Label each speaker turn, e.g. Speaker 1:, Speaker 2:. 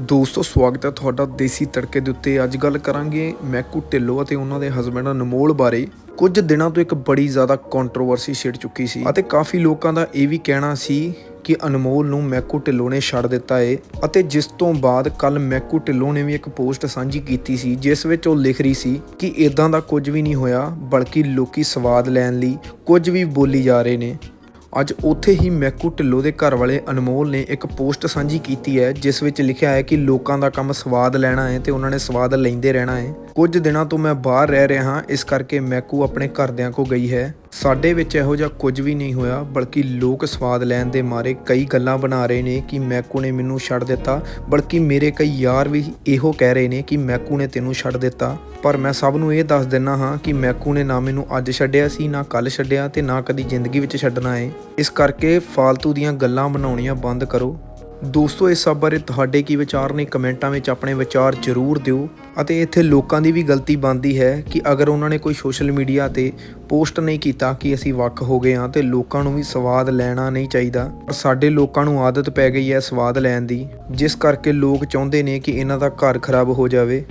Speaker 1: ਦੋਸਤੋ, ਸਵਾਗਤ ਹੈ ਤੁਹਾਡਾ ਦੇਸੀ ਤੜਕੇ ਦੇ ਉੱਤੇ। ਅੱਜ ਗੱਲ ਕਰਾਂਗੇ ਮੈਕੂ ਢਿੱਲੋਂ ਅਤੇ ਉਹਨਾਂ ਦੇ ਹਸਬੰਡ ਅਨਮੋਲ ਬਾਰੇ। ਕੁਝ ਦਿਨਾਂ ਤੋਂ ਇੱਕ ਬੜੀ ਜ਼ਿਆਦਾ ਕੰਟਰੋਵਰਸੀ ਛਿੜ ਚੁੱਕੀ ਸੀ ਅਤੇ ਕਾਫੀ ਲੋਕਾਂ ਦਾ ਇਹ ਵੀ ਕਹਿਣਾ ਸੀ ਕਿ ਅਨਮੋਲ ਨੂੰ ਮੈਕੂ ਢਿੱਲੋਂ ਨੇ ਛੱਡ ਦਿੱਤਾ ਏ ਅਤੇ ਜਿਸ ਤੋਂ ਬਾਅਦ ਕੱਲ ਮੈਕੂ ਢਿੱਲੋਂ ਨੇ ਵੀ ਇੱਕ ਪੋਸਟ ਸਾਂਝੀ ਕੀਤੀ ਸੀ, ਜਿਸ ਵਿੱਚ ਉਹ ਲਿਖ ਰਹੀ ਸੀ ਕਿ ਇਦਾਂ ਦਾ ਕੁਝ ਵੀ ਨਹੀਂ ਹੋਇਆ, ਬਲਕਿ ਲੋਕੀ ਸਵਾਦ ਲੈਣ ਲਈ ਕੁਝ ਵੀ ਬੋਲੀ ਜਾ ਰਹੇ ਨੇ। ਅੱਜ ਉੱਥੇ ਹੀ ਮੈਕੂ ਢਿੱਲੋਂ ਦੇ ਘਰ ਵਾਲੇ ਅਨਮੋਲ ਨੇ ਇੱਕ ਪੋਸਟ ਸਾਂਝੀ ਕੀਤੀ ਹੈ, ਜਿਸ ਵਿੱਚ ਲਿਖਿਆ ਹੈ ਕਿ ਲੋਕਾਂ ਦਾ ਕੰਮ ਸਵਾਦ ਲੈਣਾ ਹੈ ਤੇ ਉਹਨਾਂ ਨੇ ਸਵਾਦ ਲੈਂਦੇ ਰਹਿਣਾ ਹੈ। ਕੁਝ ਦਿਨਾਂ ਤੋਂ ਮੈਂ ਬਾਹਰ ਰਹਿ ਰਿਹਾ ਹਾਂ, ਇਸ ਕਰਕੇ ਮੈਕੂ ਆਪਣੇ ਘਰਦਿਆਂ ਕੋ ਗਈ ਹੈ। ਸਾਡੇ ਵਿੱਚ ਇਹੋ ਜਿਹਾ ਕੁਝ ਵੀ ਨਹੀਂ ਹੋਇਆ, ਬਲਕਿ ਲੋਕ ਸਵਾਦ ਲੈਣ ਦੇ ਮਾਰੇ ਕਈ ਗੱਲਾਂ ਬਣਾ ਰਹੇ ਨੇ ਕਿ ਮੈਕੂ ਨੇ ਮੈਨੂੰ ਛੱਡ ਦਿੱਤਾ, ਬਲਕਿ ਮੇਰੇ ਕਈ ਯਾਰ ਵੀ ਇਹੋ ਕਹਿ ਰਹੇ ਨੇ ਕਿ ਮੈਕੂ ਨੇ ਤੈਨੂੰ ਛੱਡ ਦਿੱਤਾ। ਪਰ ਮੈਂ ਸਭ ਨੂੰ ਇਹ ਦੱਸ ਦਿੰਨਾ ਹਾਂ ਕਿ ਮੈਕੂ ਨੇ ਨਾ ਮੈਨੂੰ ਅੱਜ ਛੱਡਿਆ ਸੀ, ਨਾ ਕੱਲ ਛੱਡਿਆ ਤੇ ਨਾ ਕਦੀ ਜ਼ਿੰਦਗੀ ਵਿੱਚ ਛੱਡਣਾ ਏ। ਇਸ ਕਰਕੇ ਫਾਲਤੂ ਦੀਆਂ ਗੱਲਾਂ ਬਣਾਉਣੀਆਂ ਬੰਦ ਕਰੋ। ਦੋਸਤੋ, ਇਸ ਸਭ ਬਾਰੇ ਤੁਹਾਡੇ ਕੀ ਵਿਚਾਰ ਨੇ? ਕਮੈਂਟਾਂ ਵਿੱਚ ਆਪਣੇ ਵਿਚਾਰ ਜ਼ਰੂਰ ਦਿਓ। ਅਤੇ ਇੱਥੇ ਲੋਕਾਂ ਦੀ ਵੀ ਗਲਤੀ ਬਣਦੀ ਹੈ ਕਿ ਅਗਰ ਉਹਨਾਂ ਨੇ ਕੋਈ ਸੋਸ਼ਲ ਮੀਡੀਆ ਤੇ ਪੋਸਟ ਨਹੀਂ ਕੀਤਾ ਕਿ ਅਸੀਂ ਵੱਖ ਹੋ ਗਏ ਹਾਂ, ਤੇ ਲੋਕਾਂ ਨੂੰ ਵੀ ਸਵਾਦ ਲੈਣਾ ਨਹੀਂ ਚਾਹੀਦਾ। ਪਰ ਸਾਡੇ ਲੋਕਾਂ ਨੂੰ ਆਦਤ ਪੈ ਗਈ ਹੈ ਸਵਾਦ ਲੈਣ ਦੀ, ਜਿਸ ਕਰਕੇ ਲੋਕ ਚਾਹੁੰਦੇ ਨੇ ਕਿ ਇਹਨਾਂ ਦਾ ਘਰ ਖਰਾਬ ਹੋ ਜਾਵੇ।